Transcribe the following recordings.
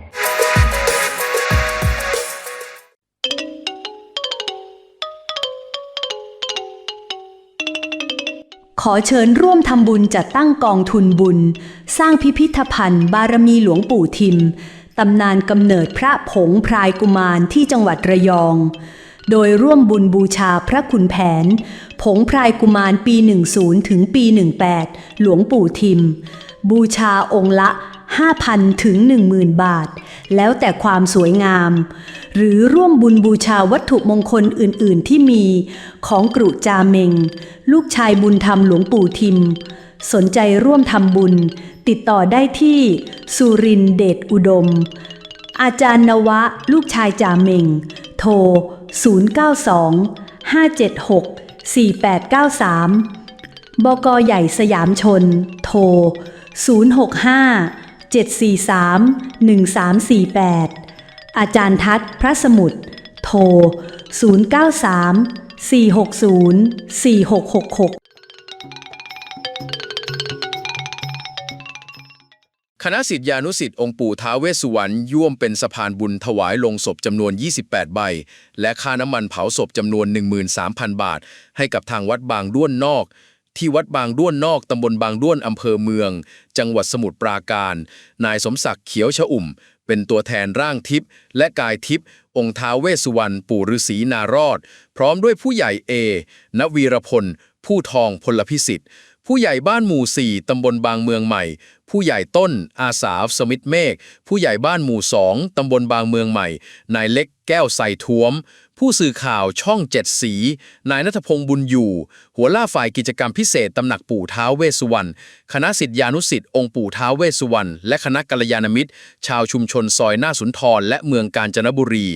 0422 ขอเชิญร่วมทำบุญจัดตั้งกองทุนบุญ สร้างพิพิธภัณฑ์ บารมีหลวงปู่ทิม ตำนานกำเนิดพระผงพรายกุมารที่จังหวัดระยอง โดยร่วมบุญบูชาพระขุนแผน ผงพรายกุมารปี 10 ถึงปี 18 หลวงปู่ทิม บูชาองค์ละ 5,000 ถึง 10,000 บาท แล้วแต่ความสวยงาม หรือร่วมบุญบูชาวัตถุมงคลอื่น ๆ ที่มีของกรุจาเมง ลูกชายบุญธรรมหลวงปู่ทิม สนใจร่วมทำบุญ ติดต่อได้ที่สุรินเดชอุดม อาจารย์นวะ ลูกชายจาเมง โทร 092 576 4893 บกใหญ่สยามชน โทร 065 743 1348 อาจารย์ทัศพระสมุทรโทร 093 460 4666 คณะสิทธิานุสิทธิ์องค์ปู่ท้าเวสสุวรรณย่วมเป็นสะพานบุญถวายลงศพจำนวน 28 ใบ และค่าน้ำมันเผาศพจำนวน 13,000 บาท ให้กับทางวัดบางด้วนนอกที่วัดบางด้วนนอก ตำบลบางด้วน อำเภอเมือง จังหวัดสมุทรปราการ นายสมศักดิ์เขียวชะอุ่ม เป็นตัวแทนร่างทิพย์และกายทิพย์องค์ท้าเวสุวรรณปู่ฤาษีนารอด พร้อมด้วยผู้ใหญ่เอนวีรพล ผู้ทองพลพิสิทธิ์ ผู้ใหญ่บ้านหมู่4ตำบลบางเมืองใหม่ ผู้ใหญ่ต้น อาสาสมิทเมฆ ผู้ใหญ่บ้านหมู่2ตำบลบางเมืองใหม่ นายเล็กแก้วใส่ท้วม ผู้สื่อข่าวช่องเจ็ดสี นายนัทพงษ์บุญอยู่ หัวล่าฝ่ายกิจกรรมพิเศษตำหนักปู่ท้าวเวสสุวรรณคณะสิทธิานุสิทธิ์องค์ปู่ท้าวเวสสุวรรณและคณะกัลยาณมิตร ชาวชุมชนซอยหน้าสุนทร และเมืองกาญจนบุรี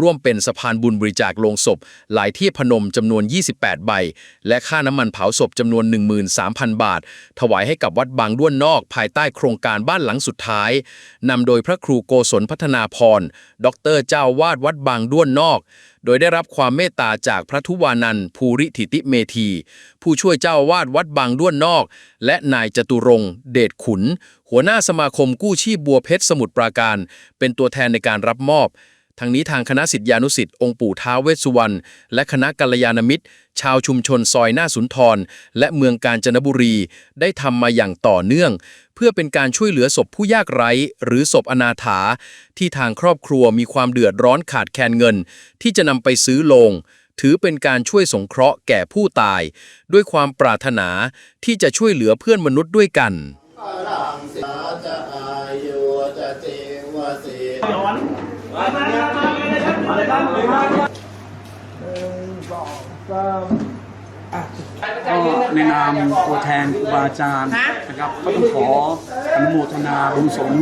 ร่วมเป็นสะพานบุญบริจาคโลงศพ หลายที่พนมจำนวน 28 ใบ และค่าน้ำมันเผาศพจำนวน 13,000 บาท ถวายให้กับวัดบางด้วนนอก ภายใต้โครงการบ้านหลังสุดท้ายนำโดยพระครูโกศลพัฒนาพร ดรเจ้าวาดวัดบางด้วนนอกโดยได้รับความเมตตาจากพระทุวานันท์ภูริถิติเมธี ผู้ช่วยเจ้าวาดวัดบางด้วนนอก และนายจตุรงเดชขุน หัวหน้าสมาคมกู้ชีพบัวเพชรสมุทรปราการ เป็นตัวแทนในการรับมอบ ทั้งนี้ทางคณะสิทธิานุสิทธิ์องค์ปู่ท้าเวสสุวรรณและคณะกัลยาณมิตร ชาวชุมชนซอยหน้าสุนทร และเมืองกาญจนบุรี ได้ทำมาอย่างต่อเนื่อง เพื่อเป็นการช่วยเหลือศพผู้ยากไร้ หรือศพอนาถา ที่ทางครอบครัวมีความเดือดร้อนขาดแคลนเงิน ที่จะนำไปซื้อโลงถือเป็นการช่วยสงเคราะห์แก่ผู้ตาย ด้วยความปรารถนาที่จะช่วยเหลือเพื่อนมนุษย์ด้วยกัน พลังสิจะอายุจะเจวสิ ก็ในนามตัวแทนครูบาอาจารย์นะครับก็ต้องขออนุโมทนาบุญสม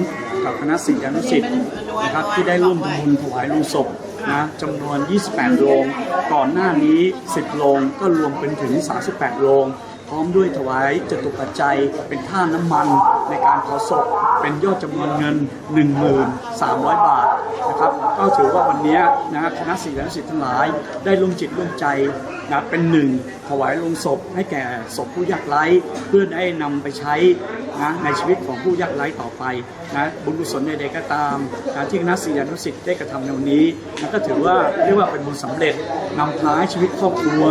กับคณะศิษยานุศิษย์นะครับที่ได้ร่วมทำบุญถวายโลงศพนะจำนวน 28 โรงก่อนหน้านี้ 10 โรงก็รวมเป็นถึง 38 โรงพร้อมด้วยถวายจตุปัจจัยเป็นค่าน้ำมันในการเผาศพเป็นยอดจำนวนเงิน 13,000 บาท นะครับก็ถือว่าวันนี้นะคณะศิษยานุศิษย์ทั้งหลาย ได้ร่วมจิตร่วมใจนะเป็นหนึ่งถวายลงศพให้แก่ศพผู้ยากไร้เพื่อได้นำไปใช้นะในชีวิตของผู้ยากไร้ต่อไปนะบุญกุศลใดๆก็ตามนะที่คณะศิษยานุศิษย์ได้กระทำในวันนี้นะก็ถือว่าเรียกว่าเป็นบุญสำเร็จนำพาให้ชีวิตครอบครัว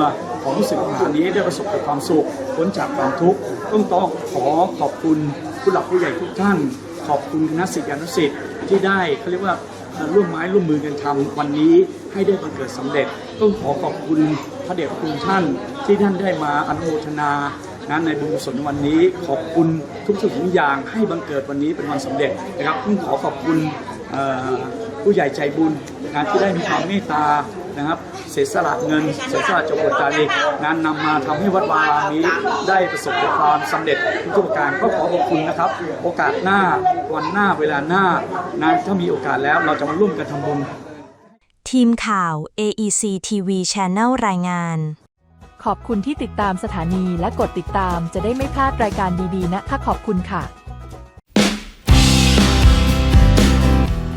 ของผู้สื่อข่าวนี้ได้ประสบกับความสุขพ้นจากความทุกข์ต้องต้องขอขอบคุณผู้หลักผู้ใหญ่ทุกท่าน ขอบคุณคณะศิษยานุศิษย์ที่ได้เขาเรียกว่า ร่วมไม้ร่วมมือกันทำวันนี้ให้ได้บังเกิดสำเร็จ ต้องขอขอบคุณพระเดชคุณท่านที่ท่านได้มาอนุโมทนานะในบุญกุศลวันนี้ขอบคุณทุกสิ่งทุกอย่างให้บังเกิดวันนี้เป็นวันสำเร็จนะครับต้องขอขอบคุณผู้ใหญ่ใจบุญงานที่ได้มีความเมตตา นะครับเสียสละเงินเสียสละจงอดใจงานนำมาทำให้วัดวารานี้ได้ประสบความสำเร็จทุกประการก็ขอขอบคุณนะครับ โอกาสหน้าวันหน้าเวลาหน้านานถ้ามีโอกาสแล้วเราจะมาร่วมกันทำบุญทีมข่าว AEC TV Channel รายงาน ขอบคุณที่ติดตามสถานีและกดติดตามจะได้ไม่พลาดรายการดีๆนะคะขอบคุณค่ะ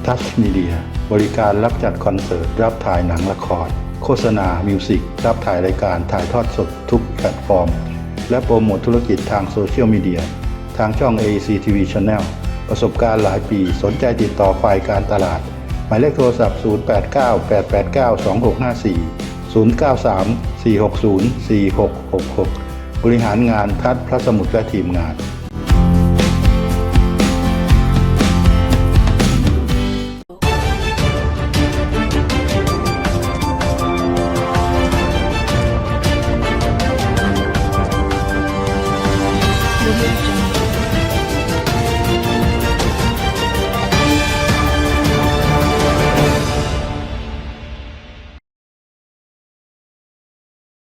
ทัชมีเดีย บริการรับจัดคอนเสิร์ต รับถ่ายหนังละคร โฆษณา มิวสิก รับถ่ายรายการ ถ่ายทอดสดทุกแพลตฟอร์ม และโปรโมทธุรกิจทางโซเชียลมีเดีย ทางช่อง AEC TV Channel ประสบการณ์หลายปี สนใจติดต่อฝ่ายการตลาด หมายเลขโทรศัพท์ 089 889 2654 093 460 4666 บริหารงานทัดพระสมุทรและทีมงาน Audio Jungle.